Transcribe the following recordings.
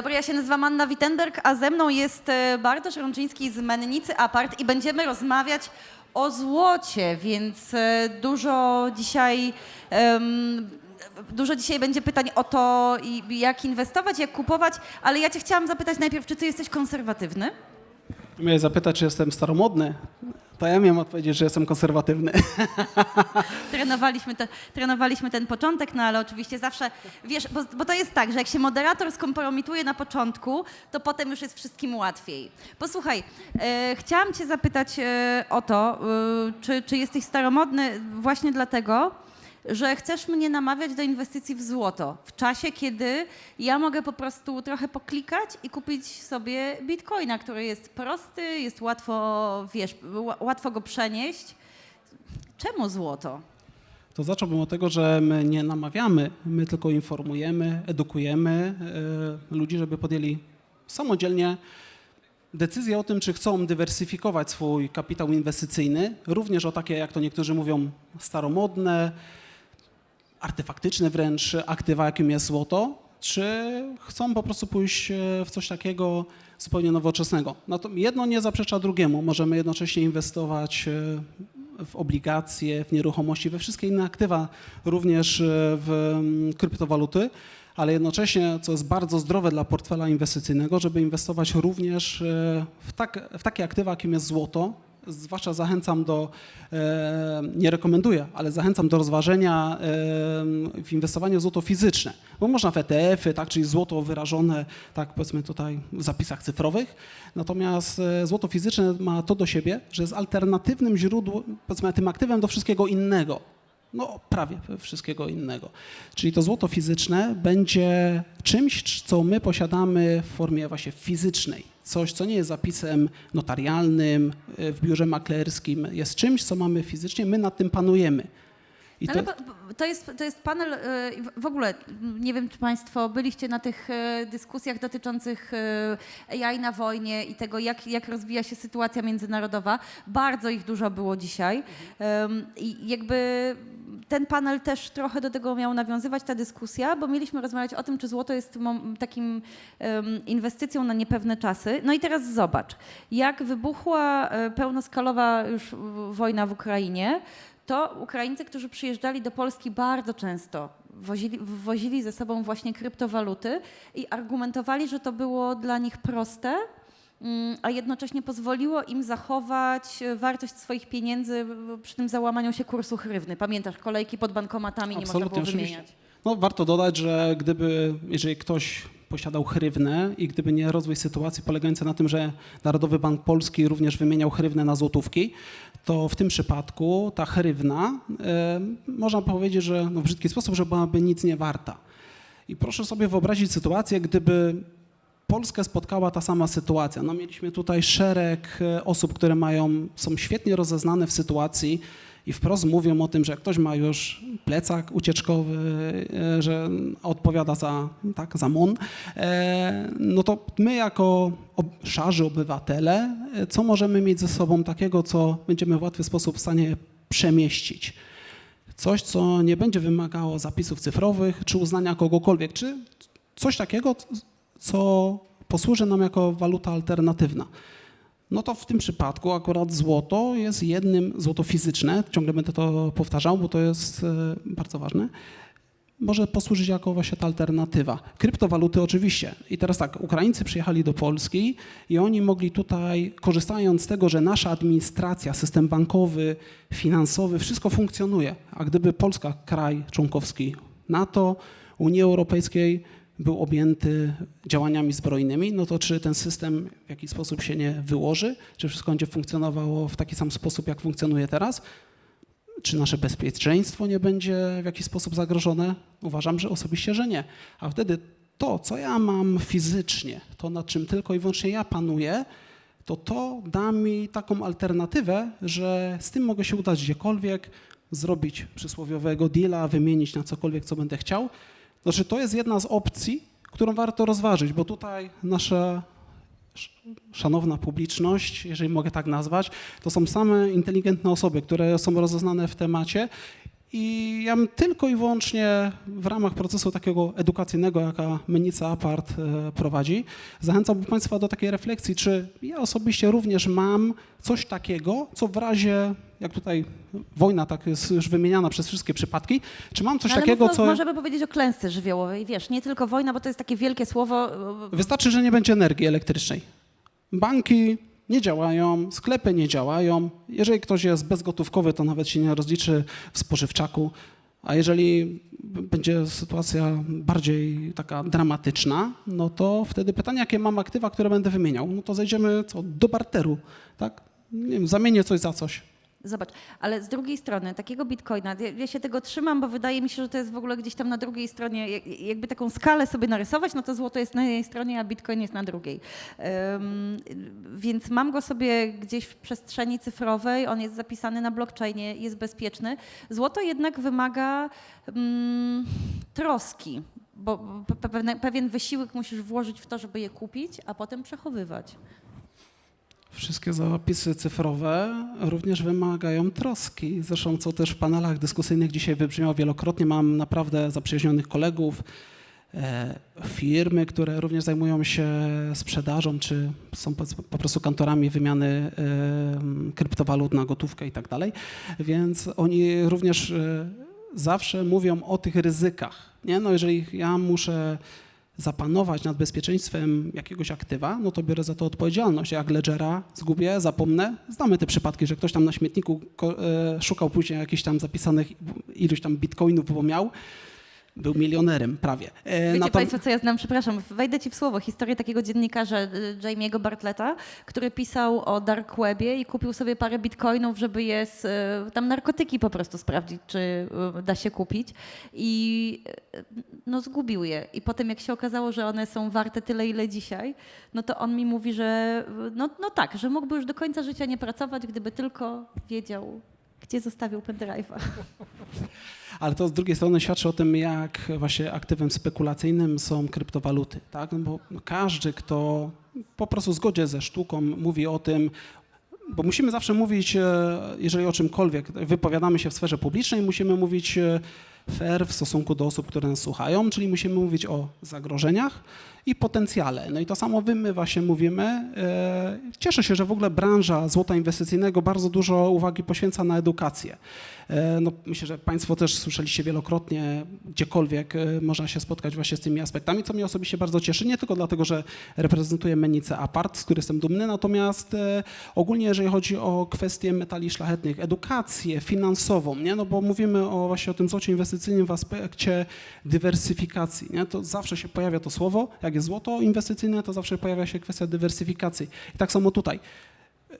dobry, ja się nazywam Anna Wittenberg, a ze mną jest e, Bartosz Rączyński z Mennicy Apart i będziemy rozmawiać o złocie, więc e, dużo dzisiaj... em, Dużo dzisiaj będzie pytań o to, jak inwestować, jak kupować, ale ja cię chciałam zapytać najpierw, czy ty jesteś konserwatywny? Miałeś zapytać, czy jestem staromodny, to ja miałem odpowiedzieć, że jestem konserwatywny. Trenowaliśmy, te, trenowaliśmy ten początek, no ale oczywiście zawsze, wiesz, bo, bo to jest tak, że jak się moderator skompromituje na początku, to potem już jest wszystkim łatwiej. Posłuchaj, e, chciałam cię zapytać e, o to, e, czy, czy jesteś staromodny właśnie dlatego, że chcesz mnie namawiać do inwestycji w złoto w czasie, kiedy ja mogę po prostu trochę poklikać i kupić sobie bitcoina, który jest prosty, jest łatwo, wiesz, ła- łatwo go przenieść. Czemu złoto? To zacząłbym od tego, że my nie namawiamy, my tylko informujemy, edukujemy e, ludzi, żeby podjęli samodzielnie decyzję o tym, czy chcą dywersyfikować swój kapitał inwestycyjny, również o takie, jak to niektórzy mówią, staromodne, artefaktyczne wręcz aktywa, jakim jest złoto, czy chcą po prostu pójść e, w coś takiego zupełnie nowoczesnego. No to jedno nie zaprzecza drugiemu. Możemy jednocześnie inwestować e, w obligacje, w nieruchomości, we wszystkie inne aktywa, również e, w kryptowaluty, ale jednocześnie, co jest bardzo zdrowe dla portfela inwestycyjnego, żeby inwestować również w, tak, w takie aktywa, jakim jest złoto. Zwłaszcza zachęcam do, e, nie rekomenduję, ale zachęcam do rozważenia e, w inwestowanie w złoto fizyczne, bo można w ETF-y, tak, czyli złoto wyrażone, tak powiedzmy tutaj w zapisach cyfrowych, natomiast e, złoto fizyczne ma to do siebie, że jest alternatywnym źródłem, powiedzmy tym aktywem do wszystkiego innego. No, prawie wszystkiego innego. Czyli to złoto fizyczne będzie czymś, co my posiadamy w formie właśnie fizycznej. Coś, co nie jest zapisem notarialnym y, w biurze maklerskim, jest czymś, co mamy fizycznie, my nad tym panujemy. I Ale to, to jest, to jest panel, e, w- ogóle nie wiem, czy Państwo byliście na tych e, dyskusjach dotyczących e, AI na wojnie i tego, jak, jak rozwija się sytuacja międzynarodowa. Bardzo ich dużo było dzisiaj. I jakby ten panel też trochę do tego miał nawiązywać, ta dyskusja, bo mieliśmy rozmawiać o tym, czy złoto jest takim inwestycją na niepewne czasy. No i teraz zobacz, jak wybuchła e, pełnoskalowa już wojna w Ukrainie, to Ukraińcy, którzy przyjeżdżali do Polski bardzo często, wozili, ze sobą właśnie kryptowaluty i argumentowali, że to było dla nich proste, a jednocześnie pozwoliło im zachować e, wartość swoich pieniędzy przy tym załamaniu się kursu hrywny. Pamiętasz, kolejki pod bankomatami nie można Absolutnie, było oczywiście. wymieniać. no, warto dodać, że gdyby, jeżeli ktoś posiadał hrywnę i gdyby nie rozwój sytuacji polegający na tym, że Narodowy Bank Polski również wymieniał hrywnę na złotówki, to w tym przypadku ta hrywna, e, można powiedzieć, że no, w brzydki sposób, że byłaby nic nie warta. I proszę sobie wyobrazić sytuację, gdyby Polskę spotkała ta sama sytuacja. No, mieliśmy tutaj szereg e, osób, które mają, są świetnie rozeznane w sytuacji i wprost mówią o tym, że ktoś ma już plecak ucieczkowy, e, że odpowiada za, tak, za MON, e, no to my jako szarzy obywatele, co możemy mieć ze sobą takiego, co będziemy w łatwy sposób w stanie przemieścić? Coś, co nie będzie wymagało zapisów cyfrowych, czy uznania kogokolwiek, czy coś takiego, co posłuży nam jako waluta alternatywna. No to w tym przypadku akurat złoto jest jednym, złoto fizyczne, ciągle będę to powtarzał, bo to jest e, bardzo ważne, może posłużyć jako właśnie ta alternatywa. Kryptowaluty oczywiście. I teraz tak, Ukraińcy przyjechali do Polski i oni mogli tutaj, korzystając z tego, że nasza administracja, system bankowy, finansowy, wszystko funkcjonuje. A gdyby Polska, kraj członkowski NATO, Unii Europejskiej, był objęty działaniami zbrojnymi, no to czy ten system w jakiś sposób się nie wyłoży? Czy wszystko będzie funkcjonowało w taki sam sposób, jak funkcjonuje teraz? Czy nasze bezpieczeństwo nie będzie w jakiś sposób zagrożone? Uważam, że osobiście, że nie. A wtedy to, co ja mam fizycznie, to nad czym tylko i wyłącznie ja panuję, to to da mi taką alternatywę, że z tym mogę się udać gdziekolwiek, zrobić przysłowiowego deala, wymienić na cokolwiek, co będę chciał. Znaczy, to jest jedna z opcji, którą warto rozważyć, bo tutaj nasza sz- szanowna publiczność, jeżeli mogę tak nazwać, to są same inteligentne osoby, które są rozeznane w temacie I ja bym tylko i wyłącznie w ramach procesu takiego edukacyjnego, jaka Menica Apart e, prowadzi, zachęcałbym Państwa do takiej refleksji, czy ja osobiście również mam coś takiego, co w razie, jak tutaj wojna tak jest już wymieniana przez wszystkie przypadki, czy mam coś No, Ale takiego, mówmy, co... Możemy powiedzieć o klęsce żywiołowej, wiesz, nie tylko wojna, bo to jest takie wielkie słowo. Wystarczy, że nie będzie energii elektrycznej. Banki nie działają, sklepy nie działają. Jeżeli ktoś jest bezgotówkowy, to nawet się nie rozliczy w spożywczaku. A jeżeli będzie sytuacja bardziej taka dramatyczna, no to wtedy pytanie, jakie mam aktywa, które będę wymieniał? No to zejdziemy co, do barteru, tak? Nie wiem, zamienię coś za coś. Zobacz, ale z drugiej strony takiego bitcoina, ja, ja się tego trzymam, bo wydaje mi się, że to jest w ogóle gdzieś tam na drugiej stronie, jak- jakby taką skalę sobie narysować, no to złoto jest na jednej stronie, a bitcoin jest na drugiej. Ym, więc mam go sobie gdzieś w przestrzeni cyfrowej, on jest zapisany na blockchainie, jest bezpieczny. Złoto jednak wymaga mm, troski, bo pewien wysiłek musisz włożyć w to, żeby je kupić, a potem przechowywać. Wszystkie zapisy cyfrowe również wymagają troski. Zresztą, co też w panelach dyskusyjnych dzisiaj wybrzmiało wielokrotnie, mam naprawdę zaprzyjaźnionych kolegów, e, firmy, które również zajmują się sprzedażą, czy są po, prostu kantorami wymiany e, kryptowalut na gotówkę i tak dalej. Więc oni również e, zawsze mówią o tych ryzykach. Nie? No jeżeli ja muszę zapanować nad bezpieczeństwem jakiegoś aktywa, no to biorę za to odpowiedzialność. Jak ledgera zgubię, zapomnę. Znamy te przypadki, że ktoś tam na śmietniku e, szukał później jakichś tam zapisanych iluś tam bitcoinów, bo miał. Był milionerem prawie. E, Wiecie natom- Państwo, co ja znam? Przepraszam, wejdę Ci w słowo. Historię takiego dziennikarza y, Jamie'ego Bartletta, który pisał o dark webie i kupił sobie parę bitcoinów, żeby je z, y, tam narkotyki po prostu sprawdzić, czy y, da się kupić. I no zgubił je. I potem jak się okazało, że one są warte tyle, ile dzisiaj, no to on mi mówi, że no, no tak, że mógłby już do końca życia nie pracować, gdyby tylko wiedział, gdzie zostawił pendrive'a. Ale to z drugiej strony świadczy o tym, jak właśnie aktywem spekulacyjnym są kryptowaluty. Tak? No bo każdy, kto po prostu w zgodzie ze sztuką mówi o tym, bo musimy zawsze mówić, e, jeżeli o czymkolwiek wypowiadamy się w sferze publicznej, musimy mówić e, fair w stosunku do osób, które nas słuchają, czyli musimy mówić o zagrożeniach i potencjale. No i to samo wy my właśnie mówimy. E, Cieszę się, że w ogóle branża złota inwestycyjnego bardzo dużo uwagi poświęca na edukację. E, No, myślę, że Państwo też słyszeliście wielokrotnie, gdziekolwiek e, można się spotkać właśnie z tymi aspektami, co mnie osobiście bardzo cieszy, nie tylko dlatego, że reprezentuję Menicę Apart, z której jestem dumny, natomiast ogólnie jeżeli chodzi o kwestie metali szlachetnych, edukację finansową, nie? No bo mówimy o właśnie o tym złocie inwestycyjnym w aspekcie dywersyfikacji, nie? To zawsze się pojawia to słowo, jak jest złoto inwestycyjne, to zawsze pojawia się kwestia dywersyfikacji. I tak samo tutaj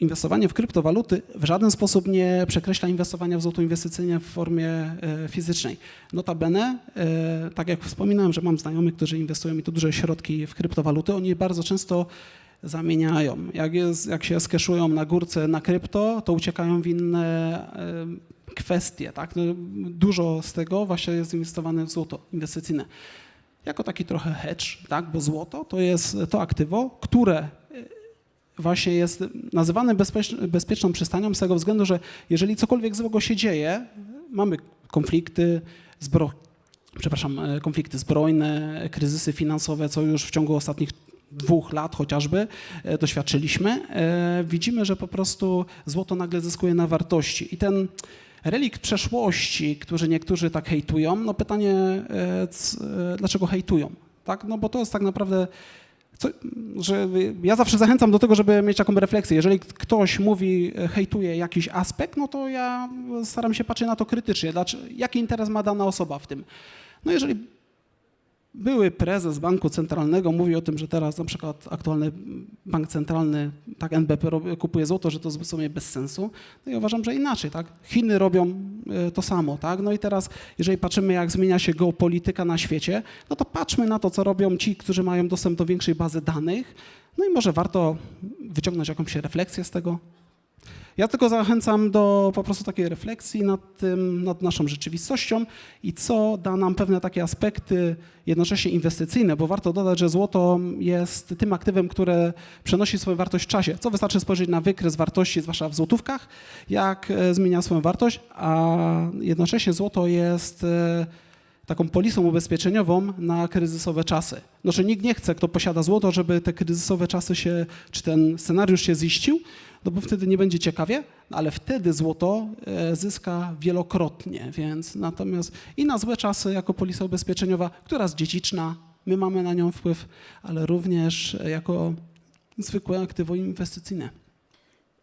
inwestowanie w kryptowaluty w żaden sposób nie przekreśla inwestowania w złoto inwestycyjne w formie e, fizycznej. Notabene, e, tak jak wspominałem, że mam znajomych, którzy inwestują i to duże środki w kryptowaluty, oni bardzo często zamieniają. Jak, jest, jak się skeszują na górce na krypto, to uciekają w inne e, kwestie. Tak? No, dużo z tego właśnie jest inwestowane w złoto inwestycyjne. Jako taki trochę hedge, tak? bo złoto to jest to aktywo, które właśnie jest nazywane bezpiecz- bezpieczną przystanią z tego względu, że jeżeli cokolwiek złego się dzieje, mamy konflikty, zbro, przepraszam, e, konflikty zbrojne, kryzysy finansowe, co już w ciągu ostatnich dwóch lat chociażby e, doświadczyliśmy, e, widzimy, że po prostu złoto nagle zyskuje na wartości. I ten relikt przeszłości, który niektórzy tak hejtują, no pytanie, e, dlaczego hejtują? Tak? No bo to jest tak naprawdę co, że ja zawsze zachęcam do tego, żeby mieć taką refleksję. Jeżeli ktoś mówi, hejtuje jakiś aspekt, no to ja staram się patrzeć na to krytycznie. Dlaczego, jaki interes ma dana osoba w tym? No jeżeli były prezes banku centralnego mówi o tym, że teraz na przykład aktualny bank centralny, tak NBP kupuje złoto, że to jest w sumie bez sensu, no ja uważam, że inaczej, tak? Chiny robią e, to samo, tak? No i teraz, jeżeli patrzymy, jak zmienia się geopolityka na świecie, no to patrzmy na to, co robią ci, którzy mają dostęp do większej bazy danych, no i może warto wyciągnąć jakąś refleksję z tego. Ja tylko zachęcam do po prostu takiej refleksji nad tym, nad naszą rzeczywistością i co da nam pewne takie aspekty jednocześnie inwestycyjne, bo warto dodać, że złoto jest tym aktywem, które przenosi swoją wartość w czasie. Co wystarczy spojrzeć na wykres wartości, zwłaszcza w złotówkach, jak e, zmienia swoją wartość, a jednocześnie złoto jest e, taką polisą ubezpieczeniową na kryzysowe czasy. Że nikt nie chce, kto posiada złoto, żeby te kryzysowe czasy się, czy ten scenariusz się ziścił, no bo wtedy nie będzie ciekawie, ale wtedy złoto e, zyska wielokrotnie, więc natomiast i na złe czasy jako polisa ubezpieczeniowa, która jest dziedziczna, my mamy na nią wpływ, ale również jako zwykłe aktywo inwestycyjne.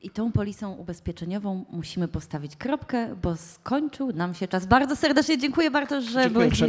I tą polisą ubezpieczeniową musimy postawić kropkę, bo skończył nam się czas. Bardzo serdecznie dziękuję bardzo, że Dziękuję byłeś.